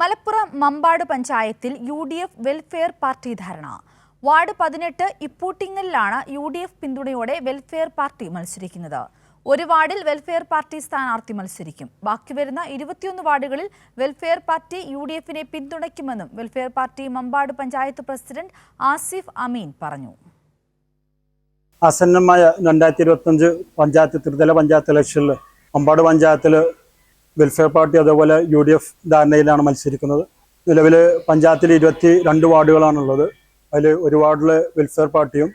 മലപ്പുറം മമ്പാട് പഞ്ചായത്തിൽ U D F welfare party ധാരണ. Ward പതിനെട്ട് ഇപ്പൂട്ടിങ്ങലിലാണ് യു ഡി എഫ് പിന്തുണയോടെ വെൽഫെയർ പാർട്ടി മത്സരിക്കുന്നത്. ഒരു വാർഡിൽ വെൽഫെയർ പാർട്ടി സ്ഥാനാർത്ഥി മത്സരിക്കും. ബാക്കി വരുന്ന ഇരുപത്തിയൊന്ന് വാർഡുകളിൽ വെൽഫെയർ പാർട്ടി യു ഡി എഫിനെ പിന്തുണയ്ക്കുമെന്നും welfare party Mambad panchayat president Asif Ameen പറഞ്ഞു. ആസന്നമായ രണ്ടായിരത്തി ഇരുപത്തഞ്ച് പഞ്ചായത്ത് ത്രിതല പഞ്ചായത്ത് ഇലക്ഷനിൽ മമ്പാട് പഞ്ചായത്തിൽ വെൽഫെയർ പാർട്ടി അതേപോലെ യു ഡി എഫ് ധാരണയിലാണ് മത്സരിക്കുന്നത്. നിലവിൽ പഞ്ചായത്തിൽ ഇരുപത്തി രണ്ട് വാർഡുകളാണുള്ളത്. അതിൽ ഒരു വാർഡിൽ വെൽഫെയർ പാർട്ടിയും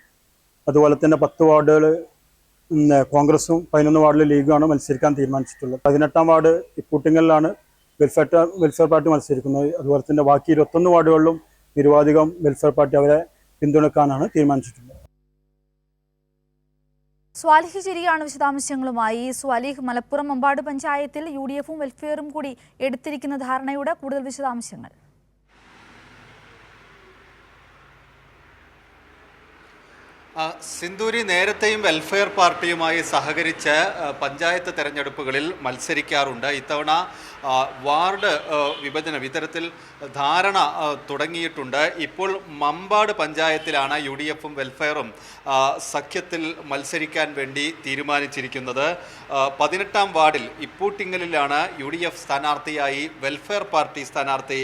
അതുപോലെ തന്നെ പത്ത് വാർഡുകൾ കോൺഗ്രസും പതിനൊന്ന് വാർഡിൽ ലീഗുമാണ് മത്സരിക്കാൻ തീരുമാനിച്ചിട്ടുള്ളത്. പതിനെട്ടാം വാർഡ് ഇപ്പൂട്ടിങ്ങലിലാണ് വെൽഫെയർ വെൽഫെയർ പാർട്ടി മത്സരിക്കുന്നത്. അതുപോലെ തന്നെ ബാക്കി ഇരുപത്തൊന്ന് വാർഡുകളിലും നിരുവാധികം വെൽഫെയർ പാർട്ടി അവരെ പിന്തുണക്കാനാണ് തീരുമാനിച്ചിട്ടുള്ളത്. സ്വാലിഹ് ചിരിയാണ് വിശദാംശങ്ങളുമായി. സ്വാലിഹ് മലപ്പുറം മമ്പാട് പഞ്ചായത്തിൽ യു ഡി എഫും വെൽഫെയറും കൂടി എടുത്തിരിക്കുന്ന ധാരണയുടെ കൂടുതൽ വിശദാംശങ്ങൾ. സിന്ദൂരി നേരത്തെയും വെൽഫെയർ പാർട്ടിയുമായി സഹകരിച്ച് പഞ്ചായത്ത് തെരഞ്ഞെടുപ്പുകളിൽ മത്സരിക്കാറുണ്ട്. ഇത്തവണ വാർഡ് വിഭജന ഇത്തരത്തിൽ ധാരണ തുടങ്ങിയിട്ടുണ്ട്. ഇപ്പോൾ മമ്പാട് പഞ്ചായത്തിലാണ് യു ഡി എഫും വെൽഫെയറും സഖ്യത്തിൽ മത്സരിക്കാൻ വേണ്ടി തീരുമാനിച്ചിരിക്കുന്നത്. പതിനെട്ടാം വാർഡിൽ ഇപ്പൂട്ടിങ്ങലിലാണ് യു ഡി എഫ് സ്ഥാനാർത്ഥിയായി വെൽഫെയർ പാർട്ടി സ്ഥാനാർത്ഥി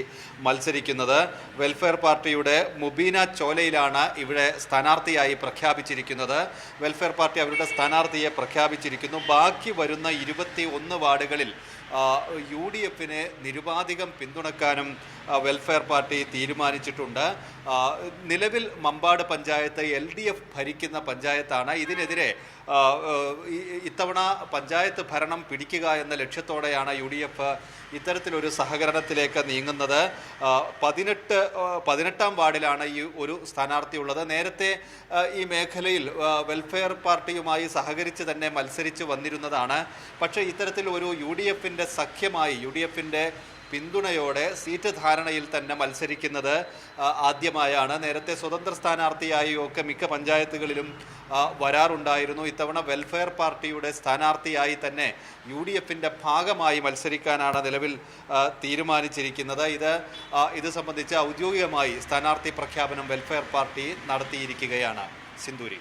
മത്സരിക്കുന്നത്. വെൽഫെയർ പാർട്ടിയുടെ മുബീന ചോലയിലാണ് ഇവിടെ സ്ഥാനാർത്ഥിയായി പ്രഖ്യാപിച്ചിരിക്കുന്നത്. വെൽഫെയർ പാർട്ടി അവരുടെ സ്ഥാനാർത്ഥിയെ പ്രഖ്യാപിച്ചിരിക്കുന്നു. ബാക്കി വരുന്ന ഇരുപത്തി ഒന്ന് വാർഡുകളിൽ യു ഡി എഫിനെ നിരുപാധികം പിന്തുണക്കാനും വെൽഫെയർ പാർട്ടി തീരുമാനിച്ചിട്ടുണ്ട്. നിലവിൽ Mambad panchayat L D F ഭരിക്കുന്ന പഞ്ചായത്താണ്. ഇതിനെതിരെ ഇത്തവണ പഞ്ചായത്ത് ഭരണം പിടിക്കുക എന്ന ലക്ഷ്യത്തോടെയാണ് യു ഡി എഫ് ഇത്തരത്തിലൊരു സഹകരണത്തിലേക്ക് നീങ്ങുന്നത്. പതിനെട്ട് പതിനെട്ടാം വാർഡിലാണ് ഈ ഒരു സ്ഥാനാർത്ഥി ഉള്ളത് നേരത്തെ ഈ മേഖലയിൽ വെൽഫെയർ പാർട്ടിയുമായി സഹകരിച്ച് തന്നെ മത്സരിച്ച് വന്നിരുന്നതാണ്. പക്ഷേ ഇത്തരത്തിൽ ഒരു യു ഡി എഫിന്റെ സഖ്യമായി യു ഡി എഫിന്റെ പിന്തുണയോടെ സീറ്റ് ധാരണയിൽ തന്നെ മത്സരിക്കുന്നത് ആദ്യമായാണ്. നേരത്തെ സ്വതന്ത്ര സ്ഥാനാർത്ഥിയായി ഒക്കെ മിക്ക പഞ്ചായത്തുകളിലും വരാറുണ്ടായിരുന്നു. ഇത്തവണ വെൽഫെയർ പാർട്ടിയുടെ സ്ഥാനാർത്ഥിയായി തന്നെ യു ഡി എഫിന്റെ ഭാഗമായി മത്സരിക്കാനാണ് നിലവിൽ തീരുമാനിച്ചിരിക്കുന്നത്. ഇത് ഇത് സംബന്ധിച്ച് ഔദ്യോഗികമായി സ്ഥാനാർത്ഥി പ്രഖ്യാപനം വെൽഫെയർ പാർട്ടി നടത്തിയിരിക്കുകയാണ്. സിന്ദൂരി